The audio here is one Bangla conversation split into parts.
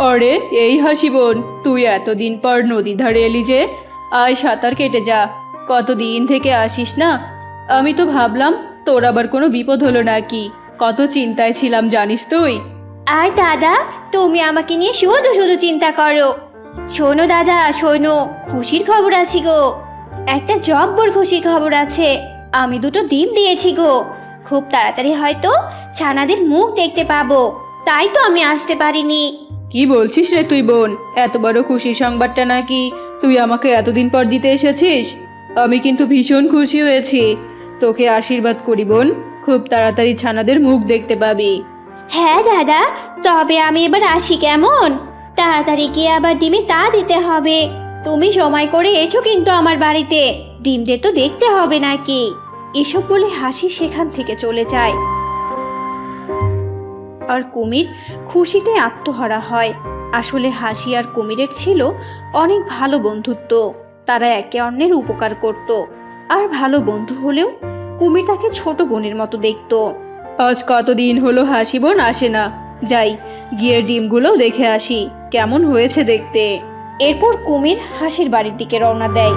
আরে, এই হাসি বোন, তুই এতদিন পর নদী ধারে এলি যে, আয় সাঁতার কেটে যা, কতদিন থেকে আসিস না? আমি তো ভাবলাম, তোর আবার কোনো বিপদ হলো নাকি? কত চিন্তায় ছিলাম, জানিস তুই? আর দাদা, তুমি আমাকে নিয়ে শুধু শুধু চিন্তা করো। শোনো দাদা, শোনো, খুশির খবর আছে গো। একটা জব্বর খুশির খবর আছে। আমি দুটো ডিম দিয়েছি গো। খুব তাড়াতাড়ি হয়তো ছানাদের মুখ দেখতে পাবো। তাই তো আমি আসতে পারিনি। কি বলছিস রে তুই বোন? এত বড় খুশির সংবাদটা নাকি? তুই আমাকে এতদিন পর দিতে এসেছিস? আমি কিন্তু ভীষণ খুশি হয়েছি। তোকে আশীর্বাদ করি বোন খুব তাড়াতাড়ি ছানাদের মুখ দেখতে পাবি। হ্যাঁ দাদা তবে আমি এবার আসি কেমন? তাড়াতাড়ি গিয়ে আবার ডিমে তা দিতে হবে। তুমি সময় করে এসো কিন্তু আমার বাড়িতে। ডিমদের তো দেখতে হবে নাকি? এসব বলে হাসি সেখান থেকে চলে যায়। আর কুমির খুশিতে আত্মহারা হয়। আসলে হাসি আর কুমিরের ছিল অনেক ভালো বন্ধুত্ব। তারা একে অন্যের উপকার করত। আর ভালো বন্ধু হলেও কুমির তাকে ছোট বোনের মতো দেখতো। আজ কতদিন হলো হাসি বোন আসে না। যাই, গিয়ে ডিমগুলো দেখে আসি। কেমন হয়েছে দেখতে। এরপর কুমির হাসির বাড়ির দিকে রওনা দেয়।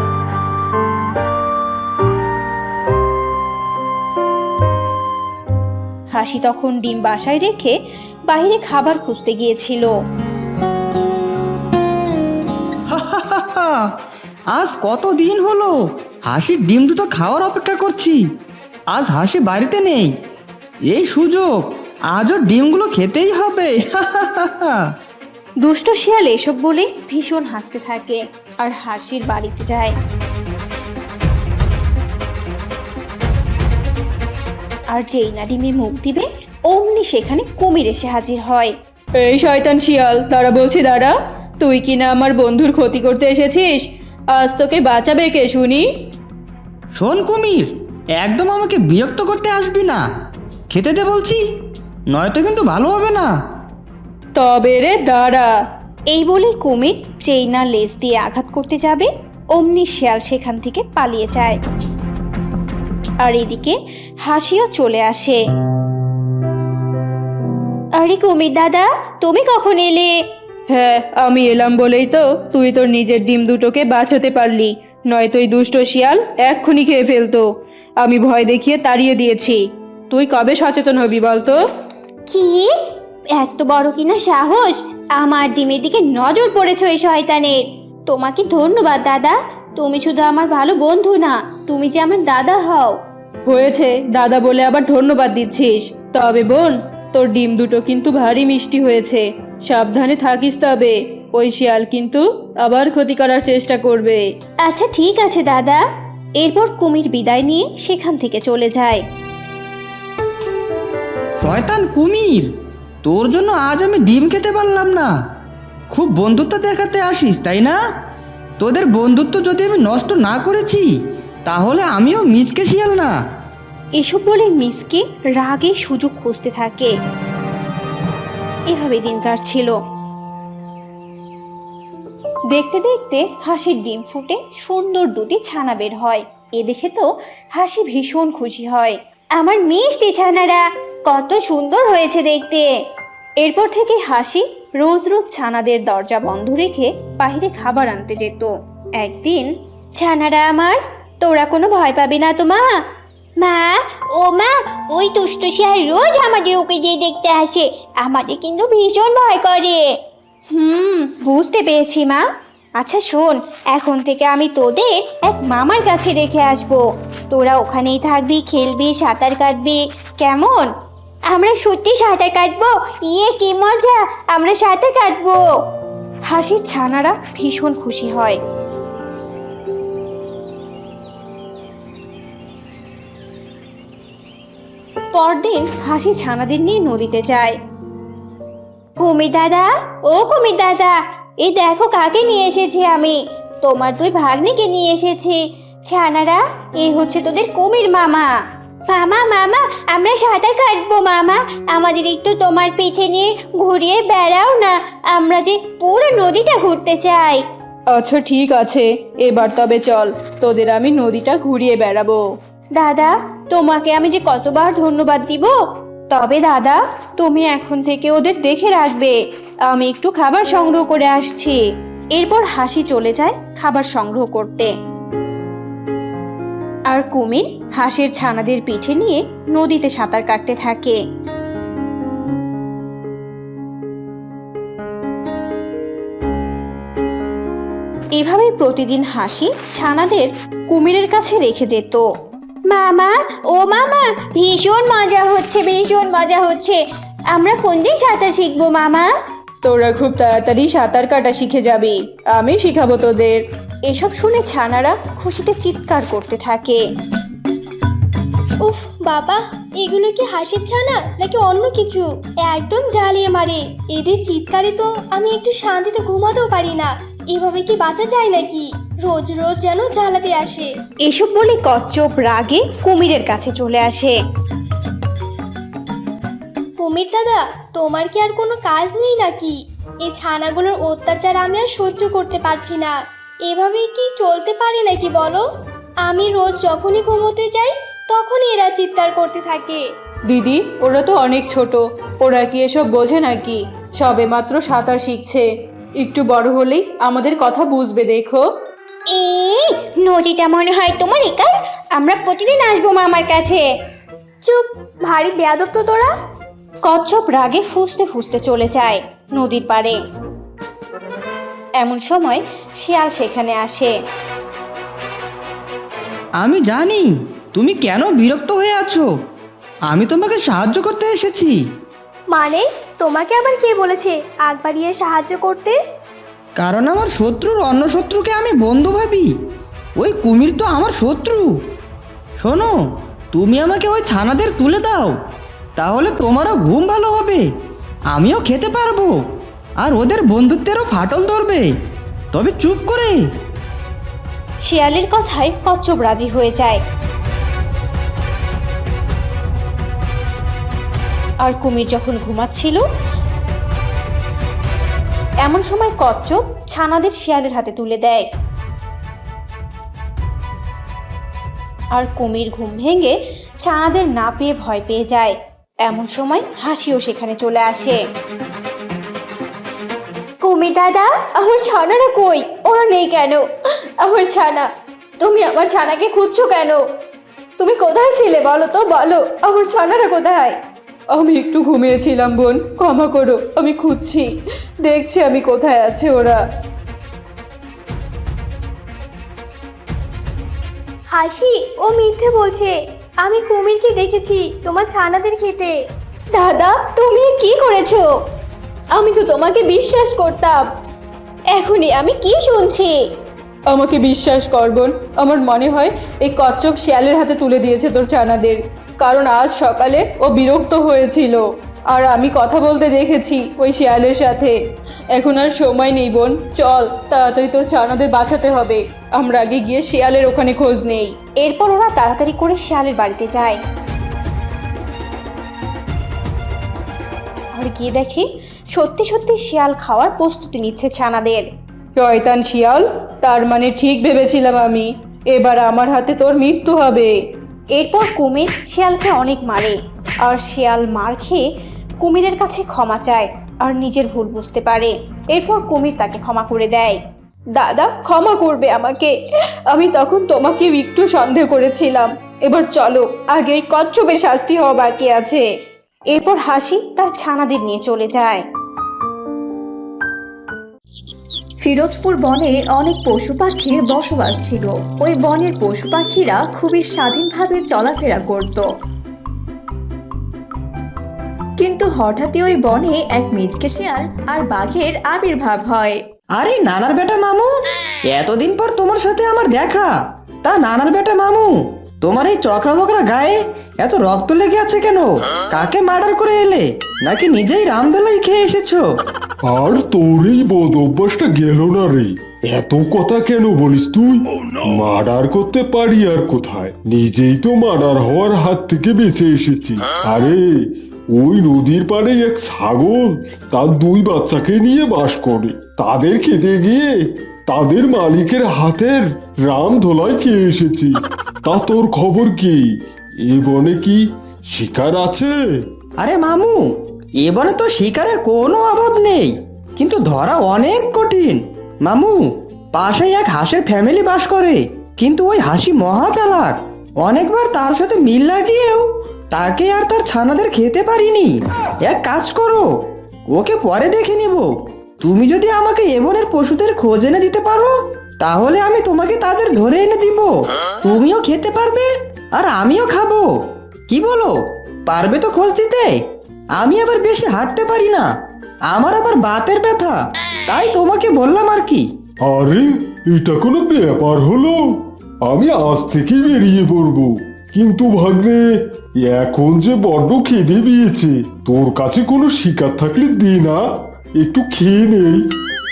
হাসি তখন ডিম বাসায় রেখে বাইরে খাবার খুঁজতে গিয়েছিল। আজ কত দিন হলো? হাসির ডিম দুটো খাওয়ার অপেক্ষা করছি। আজ হাসি বাড়িতে নেই। এই সুযোগ আজও ডিমগুলো খেতেই হবে। দুষ্ট শিয়াল এসব বলে ভীষণ হাসতে থাকে আর হাসির বাড়িতে যায়। আর যেই না ডিমে মুখ দিবে অমনি সেখানে কুমির এসে হাজির হয়। এই শয়তান শিয়াল তারা বলছি দাঁড়া তুই কি না আমার বন্ধুর ক্ষতি করতে এসেছিস? আজ তোকে বাঁচাবে কে শুনি? শোন কুমির একদম আমাকে বিরক্ত করতে আসবি না। খেতে দে বলছি নয়তো কিন্তু ভালো হবে না। তবে রে দাঁড়া। এই বলে কুমির যেই না লেজ দিয়ে আঘাত করতে যাবে অমনি শিয়াল সেখান থেকে পালিয়ে যায়। আর এদিকে হাসিও চলে আসে। আরে কুমির দাদা তুমি কখন এলে? হ্যাঁ আমি এলাম বলেই তো তুই তোর নিজের ডিম দুটোকে বাঁচাতে পারলি নয়তো এই দুষ্ট শিয়াল এক্ষুনি খেয়ে ফেলতো। আমি ভয় দেখিয়ে তাড়িয়ে দিয়েছি। তুই কবে সচেতন হবি বলতো? কি? এত বড় কিনা সাহস? আমার ডিমের দিকে নজর পড়েছ এই শয়তানের। তোমাকে ধন্যবাদ দাদা তুমি শুধু আমার ভালো বন্ধু না তুমি যে আমার দাদা হও। হয়েছে। দাদা বলে আবার ধন্যবাদ দিচ্ছিস। তবে বোন তোর ডিম দুটো কিন্তু ভারী মিষ্টি হয়েছে। সাবধানে থাকিস তবে। ওই শিয়াল কিন্তু আবার ক্ষতি করার চেষ্টা করবে। আচ্ছা ঠিক আছে দাদা। এরপর কুমির বিদায় নিয়ে সেখান থেকে চলে যায়। শয়তান কুমির তোর জন্য আজ আমি ডিম খেতে পারলাম না। খুব বন্ধুত্ব দেখাতে আসিস তাই না? তোদের বন্ধুত্ব যদি আমি নষ্ট না করেছি তাহলে আমিও মিসকে শিয়াল না। এসব বলে মিসকে রাগে সুযোগ খুঁজতে থাকে। এভাবে দিন কাটছিল দেখতে দেখতে হাসির ডিম ফুটে সুন্দর দুটি ছানা বের হয়। এ দেখে তো হাসি ভীষণ খুশি হয়। আমার মিষ্টি ছানারা, কত সুন্দর হয়েছে দেখতে। এরপর থেকে হাসি রোজ রোজ ছানাদের দরজা বন্ধ রেখে বাইরে খাবার আনতে যেত। একদিন, ছানারা আমার তোরা কোনো ভয় পাবি না তো মা। মা, ও মা, ওই দুষ্ট শিয়াল রোজ আমাদের ওকে দিয়ে দেখতে আসে। আমাদের কিন্তু ভীষণ ভয় করে। হুম, বুঝতে পেরেছি মা। আচ্ছা শোন, এখন থেকে আমি তোদের এক মামার কাছে রেখে আসব। তোরা ওখানেই থাকবি, খেলবি, সাঁতার কাটবি। কেমন? আমরা সত্যি সাঁতার কাটবো? ইয়ে কি মজা! আমরা সাঁতার কাটবো। হাসির ছানারা ভীষণ খুশি হয়। পরদিন হাসি ছানাদের নিয়ে নদীতে যায়। কুমির দাদা ও কুমির দাদা এই দেখো কাকে নিয়ে এসেছি আমি। তোমার দুই ভাগ্নিকে নিয়ে এসেছি। ছানারা এই হচ্ছে তোদের কুমির মামা। মামা মামা আমরা সাঁতার কাটবো মামা। আমাদের একটু তোমার পিঠে নিয়ে ঘুরিয়ে বেড়াও না। আমরা যে পুরো নদীটা ঘুরতে চাই। আচ্ছা ঠিক আছে। এবার তবে চল তোদের আমি নদীটা ঘুরিয়ে বেড়াবো। দাদা তোমাকে আমি যে কতবার ধন্যবাদ দিব? তবে দাদা, তুমি এখন থেকে ওদের দেখে রাখবে। আমি একটু খাবার সংগ্রহ করে আসছি। এরপর হাসি চলে যায় খাবার সংগ্রহ করতে। আর কুমির হাঁসের ছানাদের পিঠে নিয়ে নদীতে সাঁতার কাটতে থাকে। এভাবে প্রতিদিন হাসি ছানাদের কুমিরের কাছে রেখে যেত। মামা ও মামা ভীষণ মজা হচ্ছে ভীষণ মজা হচ্ছে। আমরা কোন দিন সাঁতার শিখব মামা? তোরা খুব তাড়াতাড়ি সাঁতার কাটা শিখে যাবি আমি শিখাবো তোদের। এসব শুনে ছানারা খুশিতে চিৎকার করতে থাকে। উফ বাবা এগুলো কি হাসির ছানা নাকি অন্য কিছু? একদম জ্বালিয়ে মারে। এদের চিৎকারে তো আমি একটু শান্তিতে ঘুমাতেও পারি না। এভাবে কি বাঁচা যায় নাকি? রোজ রোজ যেন জ্বালাতে আসে। এসব বলে কচ্ছপ রাগে কুমিরের কাছে চলে আসে। কুমির দাদা তোমার কি আর কোনো কাজ নেই নাকি? এই ছানাগুলোর অত্যাচার আমি আর সহ্য করতে পারছি না। এভাবে কি চলতে পারে নাকি বলো? আমি রোজ যখনই ঘুমোতে যাই তখনই এরা চিৎকার করতে থাকে। দিদি ওরা তো অনেক ছোট। ওরা কি এসব বোঝে নাকি? সবে মাত্র সাঁতার শিখছে। একটু বড় হলেই আমাদের কথা বুঝবে দেখো। এ নদীটা মনে হয় তোমার একার? আমরা প্রতিদিন আসব মামার কাছে। চুপ ভারী বেয়াদব তো তোরা। কচ্ছপ রাগে ফুসতে ফুসতে চলে যায় নদীর পাড়ে। এমন সময় শিয়াল সেখানে আসে। আমি জানি তুমি কেন বিরক্ত হয়ে আছো? আমি তোমাকে সাহায্য করতে এসেছি। মানে তোমাকে আবার কে বলেছে আগ বাড়িয়ে সাহায্য করতে? কারণ আমার শত্রুর অন্য শত্রুকে আমি বন্ধু ভাবি। ওই কুমির তো আমার শত্রু। শোনো, তুমি আমাকে ওই ছানাদের তুলে দাও। তাহলে তোমারও ঘুম ভালো হবে। আমিও খেতে পারব। আর ওদের বন্ধুত্বেরও ফাটল ধরবে। তবে চুপ করে। শিয়ালের কথায় কচ্ছপ রাজি হয়ে যায়। আর কুমির যখন ঘুমাচ্ছিল এমন সময় কচ্ছপ ছানাদের শিয়ালের হাতে তুলে দেয়। আর কুমির ঘুম ভেঙে ছানাদের না পেয়ে ভয় পেয়ে যায়। এমন সময় হাসিও সেখানে চলে আসে। কুমির দাদা, আমার ছানারা কই? ওরা নেই কেন? আমার ছানা, তুমি আমার ছানাকে খুঁজছো কেন? তুমি কোথায় ছিলে বলো তো? বলো, আমার ছানারা কোথায়? আমি একটু ঘুমিয়েছিলাম বোন। ক্ষমা করো আমি খুঁজছি। দেখছি আমি কোথায় আছে ওরা। হাসি ও মিথ্যে বলছে। আমি কুমিরকে দেখেছি তোমার ছানাদের খেতে। দাদা তুমি কি করেছ? আমি তো তোমাকে বিশ্বাস করতাম। এখনই আমি কি শুনছি? আমাকে বিশ্বাস কর বোন। আমার মনে হয় এই কচ্ছপ শিয়ালের হাতে তুলে দিয়েছে তোর ছানাদের। কারণ আজ সকালে ও বিরক্ত হয়েছিল। আর আমি কথা বলতে দেখেছি ওই শিয়ালের সাথে। এখন আর সময় নেই বোন চল তাড়াতাড়ি তোর ছানাদের বাঁচাতে হবে। আমরা আগে গিয়ে শিয়ালের ওখানে খোঁজ নেই। এরপর ওরা তাড়াতাড়ি করে শিয়ালের বাড়িতে যায়। আর গিয়ে দেখি সত্যি সত্যি শিয়াল খাওয়ার প্রস্তুতি নিচ্ছে ছানাদের। শয়তান শিয়াল তার মানে ঠিক ভেবেছিলাম আমি। এবার আমার হাতে তোর মৃত্যু হবে। এরপর কুমির শিয়ালকে অনেক মারে, আর শিয়াল মার খেয়ে কুমিরের কাছে ক্ষমা চায়, আর নিজের ভুল বুঝতে পারে। এরপর কুমির তাকে ক্ষমা করে দেয়। দাদা, ক্ষমা করবে আমাকে। আমি তখন তোমাকে একটু সন্দেহ করেছিলাম। এবার চলো আগে কচ্ছপের শাস্তি হওয়া বাকি আছে। এরপর হাসি তার ছানাদের নিয়ে চলে যায়। ফিরোজপুর বনে অনেক পশু পাখির বসবাস ছিল। ওই বনের পশু পাখিরা খুবই স্বাধীনভাবে চলাফেরা করত। কিন্তু হঠাৎই ওই বনে এক মিচকে শিয়াল আর বাঘের আবির্ভাব হয়। আরে নানার বেটা মামু, এতদিন পর তোমার সাথে আমার দেখা। তা নানার বেটা মামু তোমার এই চকরা বকরা গায়ে এত রক্ত লেগে আছে কেন? কাকে মার্ডার করে এলে? নাকি নিজেই রামদোলাই খেয়ে এসেছ? আর তোর এই বদ অভ্যাসটা গেল না রে। এত কথা কেন বলিস তুই? মার্ডার করতে পারি আর কোথায়? নিজেই তো মার্ডার হওয়ার হাত থেকে বেঁচে এসেছি। আরে, ওই নদীর পাড়ে এক ছাগল তার দুই বাচ্চাকে নিয়ে বাস করে। তাদের খেতে গিয়ে তাদের মালিকের হাতের রাম ধোলাই খেয়ে এসেছি। তা তোর খবর কি? এ বনে কি শিকার আছে? আরে মামু এবারে তো শিকারের কোনো অভাব নেই, কিন্তু ধরা অনেক কঠিন। মামু, পাশেই এক হাঁসের ফ্যামিলি বাস করে, কিন্তু ওই হাসি মহা চালাক অনেকবার তার সাথে মিল লাগিয়েও তাকে আর তার ছানাদের খেতে পারিনি। এক কাজ করো, ওকে পরে দেখে নিব। তুমি যদি আমাকে এবনের পশুদের খোঁজ এনে দিতে পারো, তাহলে আমি তোমাকে তাদের ধরে এনে দিব। তুমিও খেতে পারবে, আর আমিও খাব। কি বলো? পারবে তো খোঁজ দিতে? আমি আবার বেশি হাঁটতে পারি না। আমার আবার বাতের ব্যথা। তাই তোমাকে বললাম আর কি। আরে, এটা কোনো ব্যাপার হলো? আমি আজ থেকেই বেরিয়ে পড়ব। কিন্তু ভাগ্নে, এখন যে বড্ড খিদে পেয়েছে, তোর কাছে কোনো শিকার থাকলে দে না। একটু খেয়ে নেই।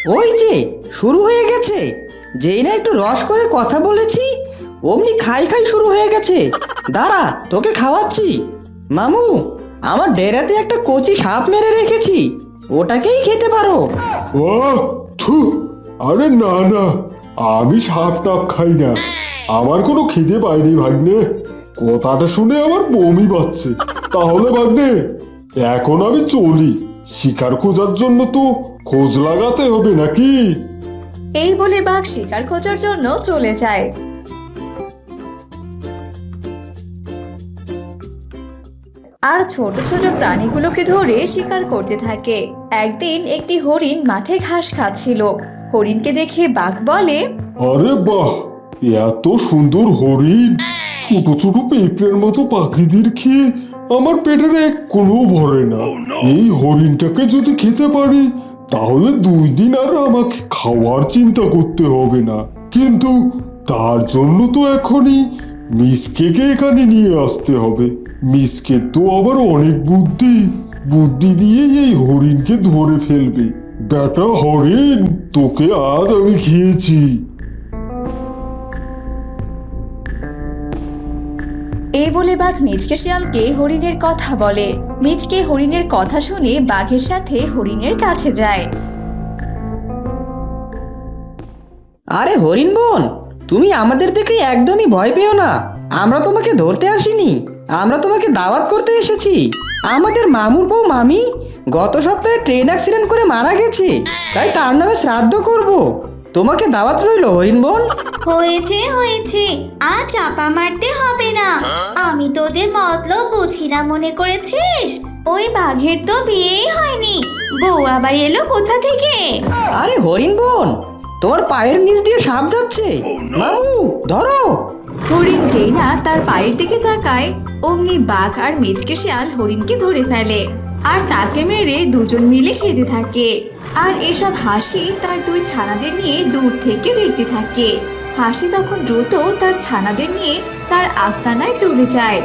ওই যে শুরু হয়ে গেছে। যেই না একটু রস করে কথা বলেছি অমনি খাই খাই শুরু হয়ে গেছে। দাঁড়া তোকে খাওয়াচ্ছি। মামু আমার ডেরাতে একটা কচি সাপ মেরে রেখেছি। ওটাকেই খেতে পারো। আহ, থু, আরে না না আমি সাপ টাপ খাই না। আমার কোনো খিদে পাইনি ভাগ্নে। কথাটা শুনে আমার বমি পাচ্ছে তাহলে ভাগ্নে এখন আমি চলি। শিকার খোঁজার জন্য তো খোঁজ লাগাতে হবে নাকি? এই বলে বাঘ শিকার খোঁজার জন্য চলে যায়। আর ছোট ছোট প্রাণীগুলোকে ধরে শিকার করতে থাকে। একদিন একটি হরিণ মাঠে ঘাস খাচ্ছিল। হরিণকে দেখে বাঘ বলে আরে বাহ এত সুন্দর হরিণ। ছোট ছোট পেঁপড়ের মতো পাখিদের খেয়ে আমার পেটের এক কোনো ভরে না। এই হরিণটাকে যদি খেতে পারি তাহলে দুই দিন আর আমাকে খাওয়ার চিন্তা করতে হবে না। কিন্তু তার জন্য তো এখনই মিসকেকে এখানে নিয়ে আসতে হবে। মিসকে তো আবার অনেক বুদ্ধি। বুদ্ধি দিয়ে এই হরিণকে ধরে ফেলবে। বেটা হরিণ তোকে আজ আমি খেয়েছি। এই বলে বাঘ মিচকে শিয়ালকে হরিণের কথা বলে। মিচকে হরিণের কথা শুনে বাঘের সাথে হরিণের কাছে যায়। আরে হরিণ বোন, তুমি আমাদের দেখে একদমই ভয় পেও না। আমরা তোমাকে ধরতে আসিনি। আমরা তোমাকে দাওয়াত করতে এসেছি। আমাদের মামুর বউ মামি গত সপ্তাহে ট্রেন অ্যাক্সিডেন্ট করে মারা গেছে। তাই তার নামে শ্রাদ্ধ করব। তোমাকে দাওয়াত রইল হরিণ বোন? হয়েছে হয়েছে। আর চাপা মারতে হবে না। আমি তোদের মতলব বুঝি না মনে করেছিস? ওই বাঘের তো বিয়েই হয়নি। বউ আবার এলো কোথা থেকে? আরে হরিণ বোন তোমার পায়ের নিচ দিয়ে সাপ যাচ্ছে। মামু ধরো। হরিণ যেই না তার পায়ের দিকে তাকায় অমনি বাঘ আর মিচকে শিয়াল হরিণকে ধরে ফেলে। আর তাকে মেরে দুজন মিলে খেতে থাকে। আর এসব হাসি তার দুই ছানাদের নিয়ে দূর থেকে দেখতে থাকে। হাসি তখন দ্রুত তার ছানাদের নিয়ে তার আস্তানায় চলে যায়।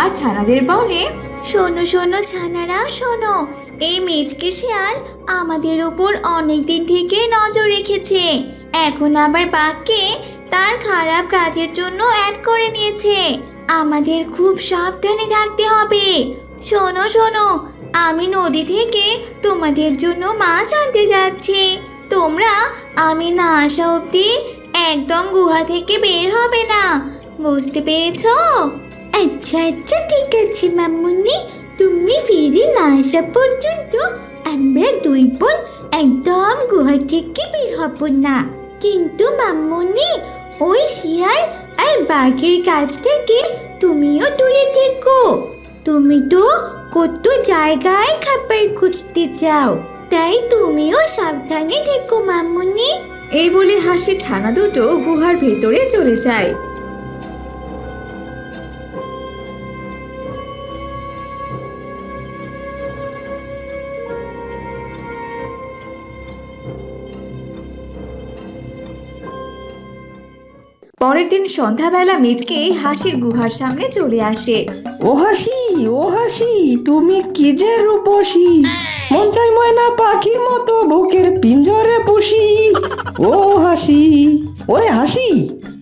আর ছানাদের বলে, শোনো শোনো ছানারা, শোনো, এই মেজকে শিয়াল আমাদের উপর অনেক দিন থেকে নজর রেখেছে। এখন আবার বাঘকে তার খারাপ কাজের জন্য অ্যাড করে নিয়েছে। আমাদের খুব সাবধানে থাকতে হবে। শোনো শোনো, আমি নদী থেকে তোমাদের জন্য মাছ আনতে যাচ্ছি। তোমরা আমি না আসা অবধি একদম গুহা থেকে বের হবে না। বুঝতে পেরেছ? আচ্ছা আচ্ছা ঠিক আছে মামুনি। তুমি ফিরে না আসা পর্যন্ত আমরা দুই বোন একদম গুহা থেকে বের হব না। কিন্তু মামুনি, ওই শিয়াল আর বাঘের কাছ থেকে তুমিও দূরে থেকো। তুমি তো কত জায়গায় খাবার খুঁজতে চাও, তাই তুমিও সাবধানে থেকো মামুনি। এই বলে হাসির ছানা দুটো গুহার ভেতরে চলে যায়। পরের দিন সন্ধ্যাবেলা মিচকে হাসির গুহার সামনে চলে আসে। ও হাসি ও হাসি, তুমি কি যে রূপসী? মন চাই ময়না পাখির মতো বুকের পিঞ্জরে পুষি। ও হাসি, ওরে হাসি,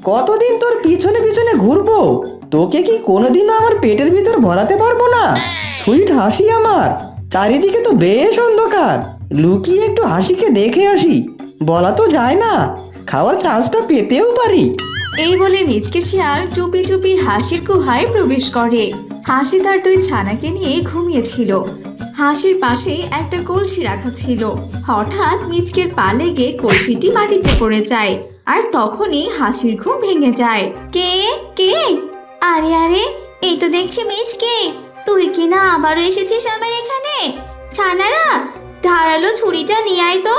কতদিন তোর পিছনে পিছনে ঘুরবো? তোকে কি কোনোদিনও আমার পেটের ভিতর ভরাতে পারব না? সুইট হাসি আমার, চারিদিকে তো বেশ অন্ধকার। লুকিয়ে একটু হাসিকে দেখে আসি, বলা তো যায় না, খাওয়ার চান্সটা পেতেও পারি। এই বলে মিচকে শিয়াল চুপি চুপি হাসির গুহায় প্রবেশ করে। হাসি তার দুই ছানাকে নিয়ে ঘুমিয়েছিল। হাসির পাশে একটা কলসি রাখা ছিল। হঠাৎ মিচকের পা লেগে কলসিটি মাটিতে পড়ে যায় আর তখনই হাসির ঘুম ভেঙে যায়। কে? কে? আরে আরে, এই তো দেখছি মিচকে। তুই কি না আবারও এসেছিস আমার এখানে? ছানারা ধারালো ছুরিটা নিয়ে আয় তো।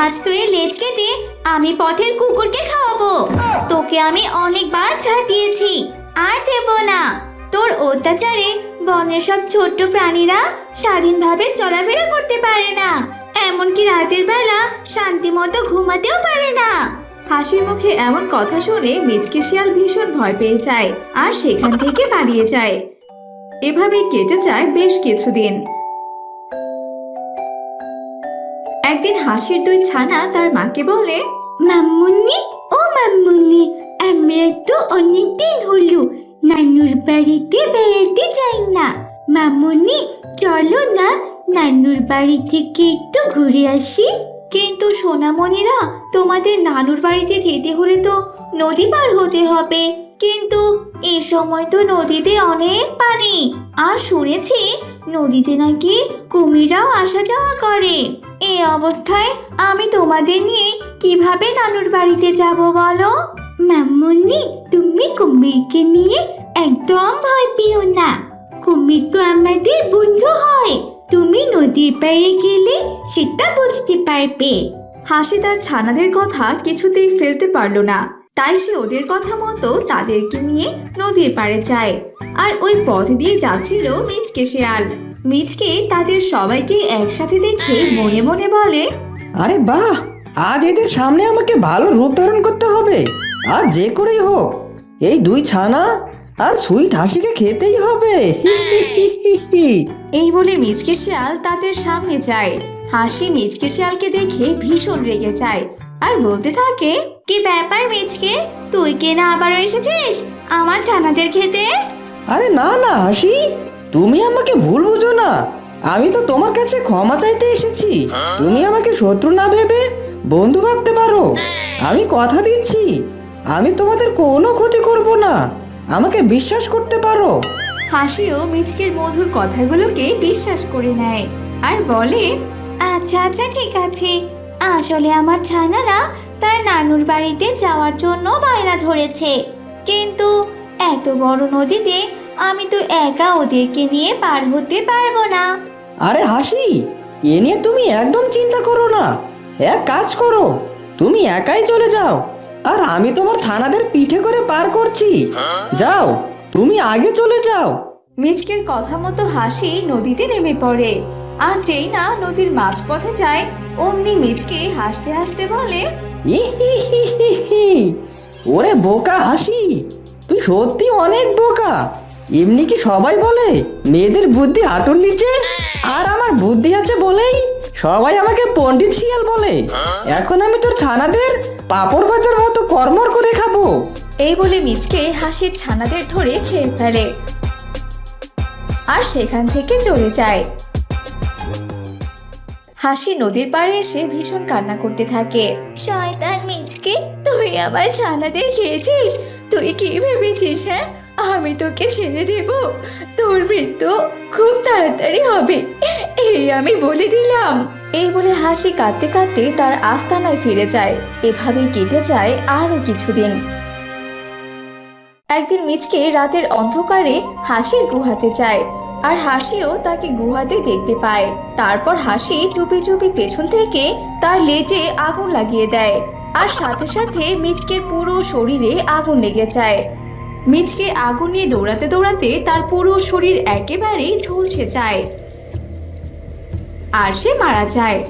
আজ তুই লেজ কেটে আমি পথের কুকুরকে খাওয়াবো। তোকে আমি অনেকবার ছাড় দিয়েছি আর দেব না। তোর অত্যাচারে বনের সব ছোট্ট প্রাণীরা স্বাধীনভাবে চলাফেরা করতে পারে না। এমনকি রাতের বেলা শান্তি মতো ঘুমাতেও পারে না। হাসির মুখে এমন কথা শুনে মিচকে শিয়াল ভীষণ ভয় পেয়ে যায় আর সেখান থেকে পালিয়ে যায়। এভাবে কেটে যায় বেশ কিছুদিন। একদিন হাসির দুই ছানা তার মাকে বলে মাম্মুনি ও মাম্মুনি আমরা তো অনেক দিন হলো নানুর বাড়িতে বেড়াতে যাই না। মামুনি, চলো না নানুর বাড়ি থেকে একটু ঘুরে আসি। কিন্তু সোনামণিরা, তোমাদের নানুর বাড়িতে যেতে হলে তো নদী পার হতে হবে। কিন্তু এই সময় তো নদীতে অনেক পানি। আর শুনেছি, নদীতে নাকি কুমিরাও আসা যাওয়া করে। এই অবস্থায় আমি তোমাদের নিয়ে কীভাবে নানুর বাড়িতে যাব বলো? মাম্মুনি তুমি কুমিরকে নিয়ে একদম ভয় পেও না। কুমির তো আমাদের বন্ধু হয়। তুমি নদীর পাড়ে গেলে সেটা বুঝতে পারবে। হাসি তার ছানাদের কথা কিছুতেই ফেলতে পারল না। তাই সে ওদের কথা মতো তাদেরকে নিয়ে নদীর পাড়ে যায়। আর ওই পথ দিয়ে যাচ্ছিল মিচকে শিয়াল। মিচকে তাদের সবাইকে একসাথে দেখে মনে মনে বলে আরে বাহ আজ এদের সামনে আমাকে ভালো রূপ ধারণ করতে হবে। আর যে করেই হোক এই দুই ছানা আর সুইট হাসিকে খেতেই হবে। এই বলে মিচকে শিয়াল তাদের সামনে যায়। হাসি মিচকে শিয়ালকে দেখে ভীষণ রেগে যায় আর বলতে থাকে কি ব্যাপার মিচকে? তুই কে না আবারও এসেছিস? আমার ছানাদের খেতে? আরে না না হাসি। তুমি আমাকে ভুল বুঝো না। আমি তো তোমার কাছে ক্ষমা চাইতে এসেছি। তুমি আমাকে শত্রু না ভেবে বন্ধু ভাবতে পারো। আমি কথা দিচ্ছি। আমি তোমাদের কোনো ক্ষতি করব না। আমাকে বিশ্বাস করতে পারো। হাসিও মিচকের মধুর কথাগুলোকে বিশ্বাস করে নেয় আর বলে আচ্ছা আচ্ছা ঠিক আছে। আসলে আমার ছানারা তার নানুর বাড়িতে যাওয়ার জন্য বায়না ধরেছে। কিন্তু এত বড় নদীতে আমি তো একা ওদেরকে নিয়ে পার হতে পারব না। আরে হাসি এ নিয়ে তুমি একদম চিন্তা করো না। এক কাজ করো তুমি একাই চলে যাও আর আমি তোমার ছানাদের পিঠে করে পার করছি। যাও তুমি আগে চলে যাও। মিচকের কথা মতো হাসি নদীতে নেমে পড়ে। আর যেই না নদীর মাঝপথে যায় অমনি মিচকে হাসতে হাসতে বলে। ওরে বোকা হাসি তুই সত্যি অনেক বোকা। এমনি কি সবাই বলে? মেয়েদের বুদ্ধি হাঁটুর নিচে? আর আমার বুদ্ধি আছে বলেই সবাই আমাকে পণ্ডিত শিয়াল বলে। এখন আমি তোর ছানাদের পাপড় ভাজার মতো কর্মর করে খাব। এই বলে মিচকে হাসির ছানাদের ধরে খেয়ে ফেলে। আর সেখান থেকে চলে যায়। হাসি নদীর পাড়ে এসে ভীষণ কান্না করতে থাকে। শয়তান মিচকে, তুই আমার ছানাদের খেয়েছিস? তুই কি ভেবেছিস হ্যাঁ? আমি তোকে ছেড়ে দেব। তোর মৃত্যু খুব তাড়াতাড়ি হবে। এই আমি বলে দিলাম। এই বলে হাসি কাঁদতে কাঁদতে তার আস্তানায় ফিরে যায়। এভাবেই কেটে যায় আরও কিছুদিন। একদিন মিচকে রাতের অন্ধকারে হাসির গুহাতে যায়। আর হাসিও তাকে গুহাতে দেখতে পায়। তারপর হাসি চুপি চুপি পেছন থেকে তার লেজে আগুন লাগিয়ে দেয়। আর সাথে সাথে মিচকের পুরো শরীরে আগুন লেগে যায়। মিচকে আগুন নিয়ে দৌড়াতে দৌড়াতে তার পুরো শরীর একেবারেই ঝলসে যায়। আর সে মারা যায়।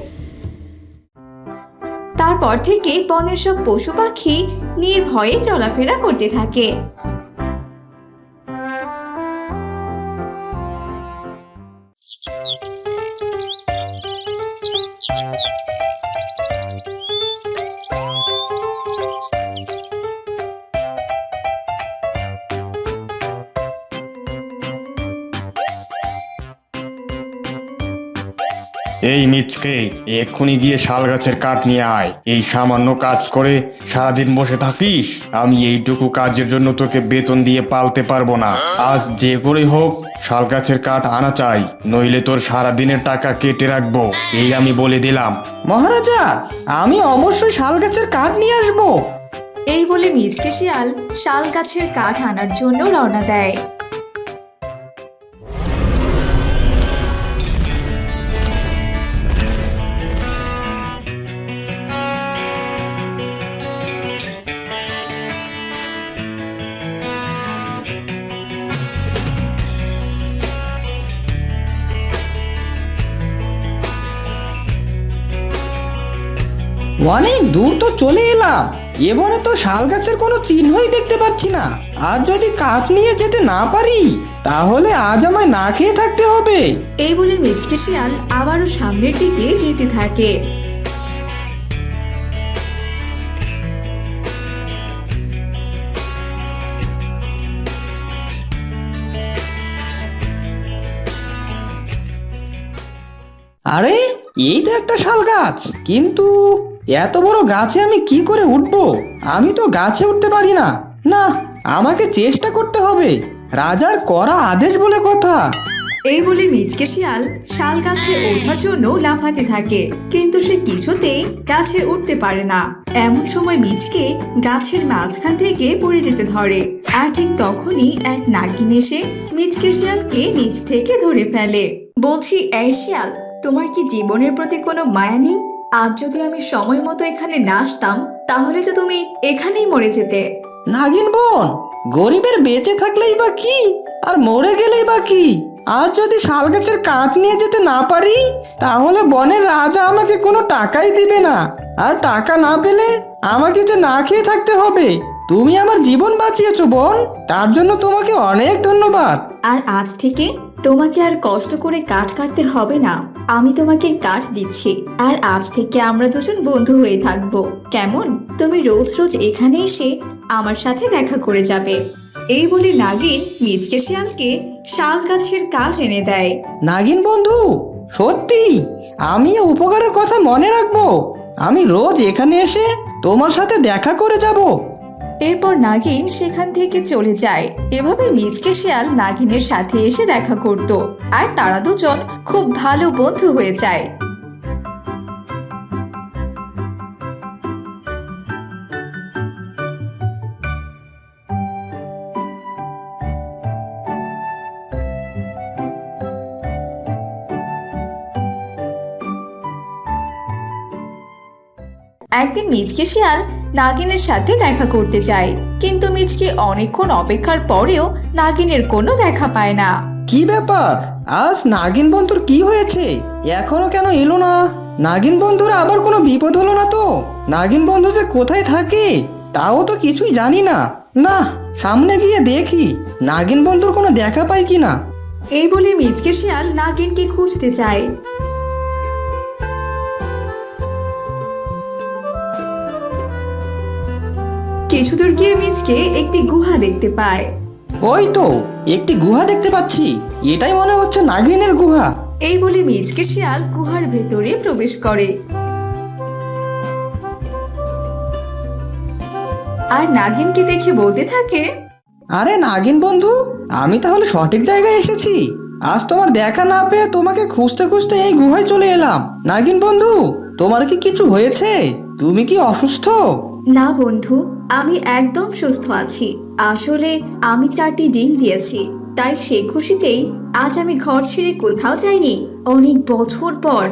তারপর থেকে বনের সব পশু পাখি নির্ভয়ে চলাফেরা করতে থাকে। মিচকে এক্ষুনি গিয়ে শাল গাছের কাঠ নিয়ে আয়। এই সামান্য কাজ করে সারাদিন বসে থাকিস। আমি এইটুকু কাজের জন্য তোকে বেতন দিয়ে পালতে পারব না। আজ যে করে হোক শাল গাছের কাঠ আনা চাই নইলে তোর সারাদিনের টাকা কেটে রাখব। এই আমি বলে দিলাম। মহারাজা আমি অবশ্যই শাল গাছের কাঠ নিয়ে আসব। এই বলে মিচকে শিয়াল শাল গাছের কাঠ আনার জন্য রওনা দেয়। অনেক দূর তো চলে এলাম। এবারে তো শাল গাছের কোনো চিহ্নই দেখতে পাচ্ছি না। আর যদি কাঠ নিয়ে যেতে না পারি তাহলে আজ আমায় না খেয়ে থাকতে হবে। এই বলে মিচকে শিয়াল আবারও সামনের দিকে যেতে থাকে। আরে এই তো একটা শাল গাছ। কিন্তু এত বড় গাছে আমি কি করে উঠবো? আমি তো গাছে উঠতে পারি না। না, আমাকে চেষ্টা করতে হবে। রাজার করা আদেশ বলে কথা। এই বলে মিচকে শিয়াল শাল গাছে ওঠার জন্য লাফাতে থাকে। কিন্তু সে কিছুতেই গাছে উঠতে পারে না। এমন সময় মিচকে গাছের মাঝখান থেকে পড়ে যেতে ধরে। আর ঠিক তখনই এক নাগিন এসে মিচকে শিয়ালকে নিচ থেকে ধরে ফেলে। বলছি, এই শিয়াল, তোমার কি জীবনের প্রতি কোনো মায়া নেই? আজ যদি আমি সময় মতো এখানে না আসতাম, তাহলে তো তুমি এখানেই মরে যেতে। নাগিন বোন, গরিবের বেঁচে থাকলেই বা কি? আর মরে গেলেই বা কি? আর যদি শাল গাছের কাঠ নিয়ে যেতে না পারি, তাহলে বনের রাজা আমাকে কোনো টাকাই দিবে না। আর টাকা না পেলে আমাকে যে না খেয়ে থাকতে হবে তুমি আমার জীবন বাঁচিয়েছো বোন। তার জন্য তোমাকে অনেক ধন্যবাদ। আর আজ থেকে তোমাকে আর কষ্ট করে কাঠ কাটতে হবে না। আমি তোমাকে কাঠ দিচ্ছি। আর আজ থেকে আমরা দুজন বন্ধু হয়ে থাকব। কেমন? তুমি রোজ রোজ এখানে এসে আমার সাথে দেখা করে যাবে। এই বলে নাগিন মিজকে শিয়ালকে শাল গাছের কাঠ এনে দেয়। নাগিন বন্ধু সত্যি আমি উপকারের কথা মনে রাখব। আমি রোজ এখানে এসে তোমার সাথে দেখা করে যাব। এরপর নাগিন সেখান থেকে চলে যায়। এভাবে মিজকে শিয়াল নাগিনের সাথে এসে দেখা করত। আর তারা দুজন খুব ভালো বন্ধু হয়ে যায়। একদিন মিচকে শিয়াল নাগিনের সাথে দেখা করতে চায় কিন্তু মিচকে অনেকক্ষণ অপেক্ষার পরেও নাগিনের কোনো দেখা পায় না। কি ব্যাপার? আজ নাগিন বন্ধুর কি হয়েছে? এখনও কেন এলো না? নাগিন বন্ধুর আবার কোনো বিপদ হলো না তো? নাগিন বন্ধু যে কোথায় থাকে তাও তো কিছুই জানি না। না সামনে গিয়ে দেখি নাগিন বন্ধুর কোনো দেখা পাই কি না এই বলে মিচকে শিয়াল নাগিনকে খুঁজতে চায় কিছু দূর গিয়ে মিচকে একটি গুহা দেখতে পায়। ওই তো একটি গুহা দেখতে পাচ্ছি। এটাই মনে হচ্ছে নাগিনের গুহা। এই বলে মিচকে শিয়াল গুহার ভেতরে প্রবেশ করে। আর নাগিনকে দেখে বলতে থাকে আরে নাগিন বন্ধু আমি তাহলে সঠিক জায়গায় এসেছি। আজ তোমার দেখা না পেয়ে তোমাকে খুঁজতে খুঁজতে এই গুহায় চলে এলাম। নাগিন বন্ধু তোমার কি কিছু হয়েছে? তুমি কি অসুস্থ? না বন্ধু আমি একদম সুস্থ আছি। আসলে আমি চারটি ডিম দিয়েছি তাই সে খুশিতেই আজ আমি ঘর ছেড়ে কোথাও যাইনি। অনেক বছর পর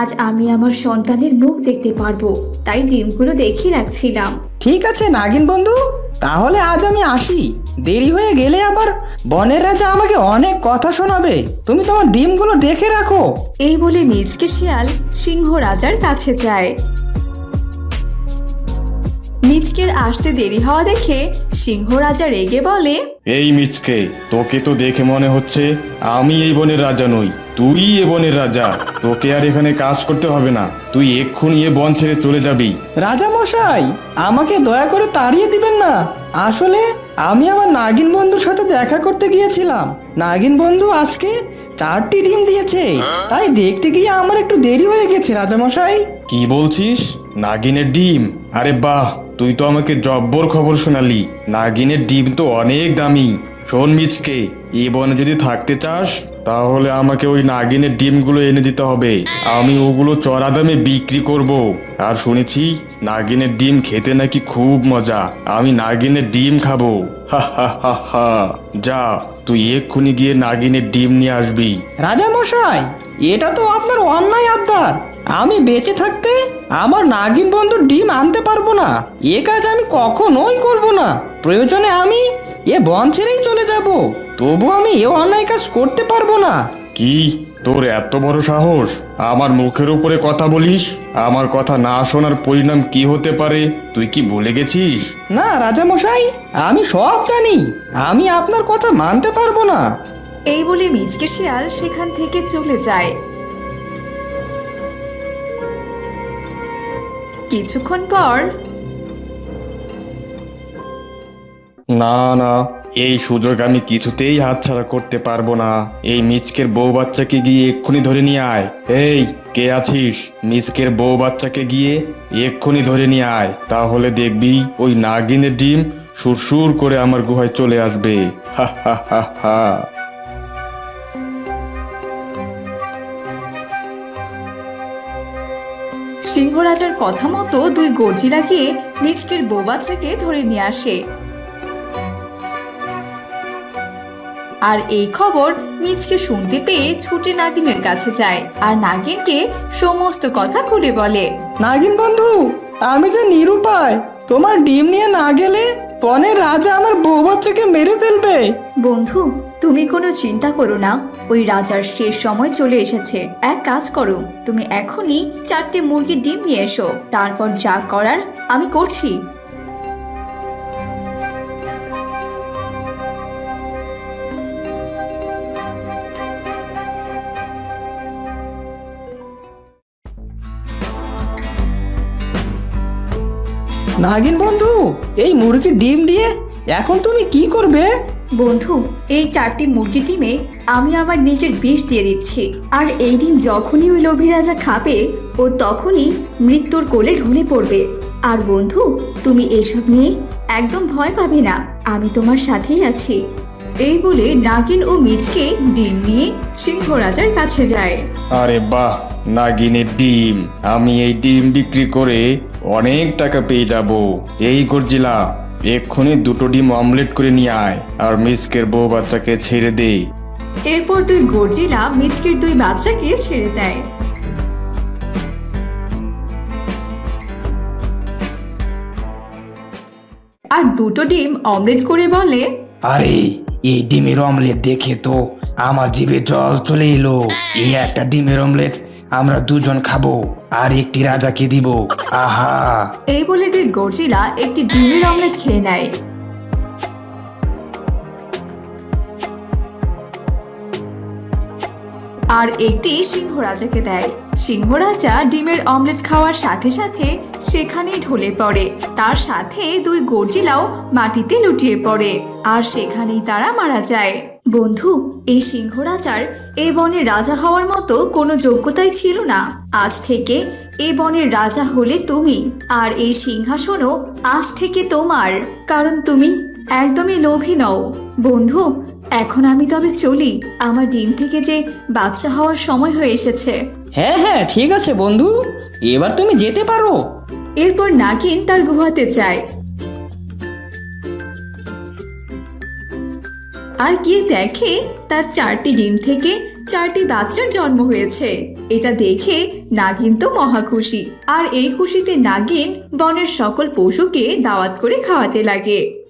আজ আমি আমার সন্তানের মুখ দেখতে পারব তাই ডিমগুলো দেখে রাখছিলাম। ঠিক আছে নাগিন বন্ধু তাহলে আজ আমি আসি। দেরি হয়ে গেলে আবার বনের রাজা আমাকে অনেক কথা শোনাবে। তুমি তোমার ডিমগুলো দেখে রাখো। এই বলে মিজকে শিয়াল সিংহ রাজার কাছে যায়। মিজকের আসতে দেরি হওয়া দেখে সিংহ রাজা রেগে বলে এই মিচকে তোকে তো দেখে মনে হচ্ছে আমি এই বনের রাজা নই। তুই এ বনের রাজা। তোকে আর এখানে কাজ করতে হবে না। তুই এক্ষুনি এ বন ছেড়ে চলে যাবি। রাজা মশাই আমাকে দয়া করে তাড়িয়ে দিবেন না। আসলে আমি আমার নাগিন বন্ধুর সাথে দেখা করতে গিয়েছিলাম। নাগিন বন্ধু আজকে চারটি ডিম দিয়েছে। তাই দেখতে গিয়ে আমার একটু দেরি হয়ে গেছে রাজামশাই কি বলছিস? নাগিনের ডিম? আরে বাহ! তুই তো আমাকে জব্বর খবর শোনালি। নাগিনের ডিম তো অনেক দামি। শোন মিচকে, এই বনে যদি থাকতে চাস, তাহলে আমাকে ওই নাগিনের ডিমগুলো এনে দিতে হবে। আমি ওগুলো চড়া দামে বিক্রি করব। আর শুনেছি, নাগিনের ডিম খেতে নাকি খুব মজা। আমি নাগিনের ডিম খাব। হা হা হা যা, তুই এক্ষুনি গিয়ে নাগিনের ডিম নিয়ে আসবি। রাজা মশাই এটা তো আপনার অন্যায় আবদার। আমি বেঁচে থাকতে আমার নাগিন বন্ধুর ডিম আনতে পারব না। এ কাজ আমি কখনোই করব না। প্রয়োজনে আমি এ বন ছেড়েই চলে যাব। তবু আমি এ অন্যায় কাজ করতে পারব না। কি? তোর এত বড় সাহস? আমার মুখের উপরে কথা বলিস? আমার কথা না শোনার পরিণাম কি হতে পারে? তুই কি বলে গেছিস? না রাজামশাই আমি সব জানি। আমি আপনার কথা মানতে পারব না। এই বলে মিচকে শিয়াল সেখান থেকে চলে যায়। কিছুক্ষণ পর না না, এই সুযোগ আমি কিছুতেই হাতছাড়া করতে পারব না। এই মিচকের বউ বাচ্চাকে গিয়ে এক্ষুনি ধরে নিয়ে আয়। এই, কে আছিস? মিচকের বউ বাচ্চাকে গিয়ে এক্ষুনি ধরে নিয়ে আয়। তাহলে দেখবি ওই নাগিনের ডিম সুরসুর করে আমার গুহায় চলে আসবে। হা হা হা হা। সিংহরাজার কথা মতো দুই গর্জিলা গিয়ে মিচকের বউ বাচ্চাকে ধরে নিয়ে আসে। আর এই খবর মিচকে শুনতে পেয়ে ছুটে নাগিনের কাছে যায় আর নাগিনকে সমস্ত কথা খুলে বলে নাগিন বন্ধু আমি যে নিরুপায় তোমার ডিম নিয়ে না গেলে বনের রাজা আমার বউ বাচ্চাকে মেরে ফেলবে। বন্ধু তুমি কোনো চিন্তা করো না। ওই রাজার শেষ সময় চলে এসেছে। এক কাজ করো, তুমি এখনই চারটে মুরগির ডিম নিয়ে এসো, তারপর যা করার আমি করছি। নাগিন বন্ধু, এই মুরগির ডিম দিয়ে এখন তুমি কি করবে? বন্ধু, এই চারটি মুরগি ডিমে আমি আমার নিজের বিষ দিয়ে দিচ্ছি। আর এই ডিম যখনই ওই লোভী রাজা খাবে, ও তখনই মৃত্যুর কোলে ঢলে পড়বে। আর বন্ধু, তুমি এসব নিয়ে একদম ভয় পাবে না। আমি তোমার সাথেই আছি। এই বলে নাগিন ও মিজকে ডিম নিয়ে সিংহ রাজার কাছে যায়। আরে বাহ, নাগিনের ডিম। আমি এই ডিম বিক্রি করে অনেক টাকা পেয়ে যাব। এই গর্জিলা। এক্ষুনি দুটো ডিম অমলেট করে নিয়ে আয় আর মিসকের বউ বাচ্চাকে ছেড়ে দে। এরপর দুই গর্জিলা মিচকের দুই বাচ্চাকে ছেড়ে দেয়। আর দুটো ডিম অমলেট করে বলে আরে এই ডিমের অমলেট দেখে তো আমার জিভে জল চলে এলো। এই একটা ডিমের অমলেট আমরা দুজন খাব, আর একটি রাজাকে দিব। আহা! এই বলে দুই গর্জিলা একটি ডিমের অমলেট খেয়ে নেয়। আর একটি সিংহ রাজাকে দেয়। সিংহ রাজা ডিমের অমলেট খাওয়ার সাথে সাথে সেখানেই ঢলে পড়ে। তার সাথে দুই গর্জিলাও মাটিতে লুটিয়ে পড়ে, আর সেখানেই তারা মারা যায়। বন্ধু এই সিংহ রাজার এই বনের রাজা হওয়ার মতো কোনো যোগ্যতাই ছিল না। আজ থেকে এ বনের রাজা হলে তুমি আর এই সিংহাসনও আজ থেকে তোমার কারণ তুমি একদমই লোভী নও। বন্ধু এখন আমি তবে চলি আমার ডিম থেকে যে বাচ্চা হওয়ার সময় হয়ে এসেছে। হ্যাঁ হ্যাঁ ঠিক আছে বন্ধু এবার তুমি যেতে পারো। এরপর নাগিন তার গুহাতে যায়। আর গিয়ে দেখে তার চারটি ডিম থেকে চারটি বাচ্চার জন্ম হয়েছে। এটা দেখে নাগিন তো মহা খুশি। আর এই খুশিতে নাগিন বনের সকল পশুকে দাওয়াত করে খাওয়াতে লাগে।